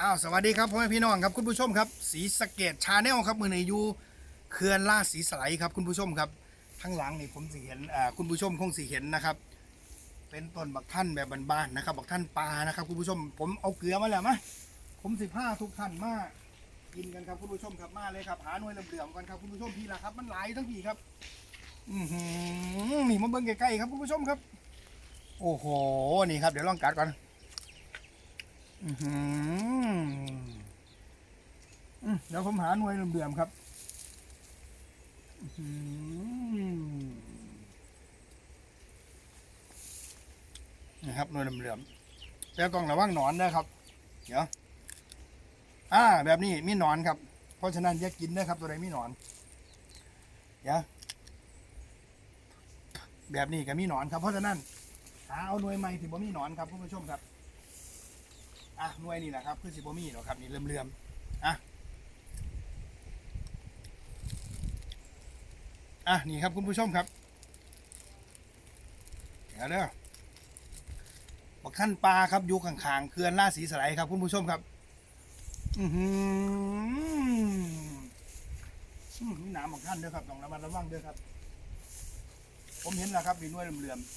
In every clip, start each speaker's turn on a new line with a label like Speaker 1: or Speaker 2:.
Speaker 1: อ้าวสวัสดีครับพ่อแม่พี่น้องครับคุณผู้ชมครับสีสะเกตชาแนลครับมือในยูเขื่อนล่าสีสไลครับคุณผู้ชมครับข้างหลังนี่ผมสิเห็นอ่าคุณผู้ชมคงสิเห็นนะครับ เป็นต้นบักท่านแบบบ้านๆนะครับบักท่านปลานะครับคุณผู้ชม ผมเอาเกลือมาแล้วมะผมสิผ้าทุกท่านมากินกันครับคุณผู้ชมครับมาเลยครับหาหน่วยเหลื่อมๆกันครับคุณผู้ชมพี่ละครับ มันหลายทั้งพี่ครับ อือหือนี่มาเบิ่งใกล้ๆครับคุณผู้ชมครับ โอ้โหนี่ครับเดี๋ยวลองกัดก่อน เดี๋ยวผมหาหน่วยเหลื่อมๆครับนะครับหน่วยเหลื่อมๆแต่ต้องระวังหนอนนะครับ เดี๋ยว อ่า แบบนี้มีหนอนครับ เพราะฉะนั้นอย่ากินนะครับ ตัวใดมีหนอน เดี๋ยว แบบนี้ก็มีหนอนครับ เพราะฉะนั้นหาเอาหน่วยใหม่ที่บ่มีหนอนครับคุณผู้ชมครับ อะหน่วยนี่แหละครับคือสิบมีหรอกครับนี่เลื่อมๆอะอะนี่ครับคุณผู้ชมครับเดี๋ยวเด้อบักขั้นปลาครับอยู่ข้างๆเขื่อนล่าสีสไลด์ครับ คุณผู้ชมครับ อือหือมมีหนามบักขั้นเด้อครับต้องระมัดระวังเด้อครับ ผมเห็นแล้วครับมีหน่วยเหลื่อมๆ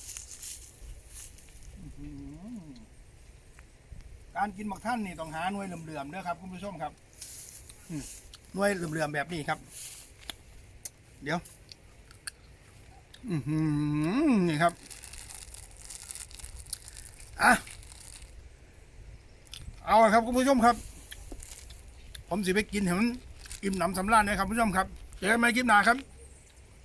Speaker 1: อื้อหือ การกินหมักท่านนี่ต้องหาหน่วยเหลื่อมๆเด้อครับคุณผู้ชมครับหน่วยเหลื่อมๆแบบนี้ครับ เดี๋ยวอืนี่ครับอะเอาครับคุณผู้ชมครับ ผมสิไปกินเห็นอิ่มหนำสำราญนะครับคุณผู้ชมครับเจอกันใหม่คลิปหน้าครับ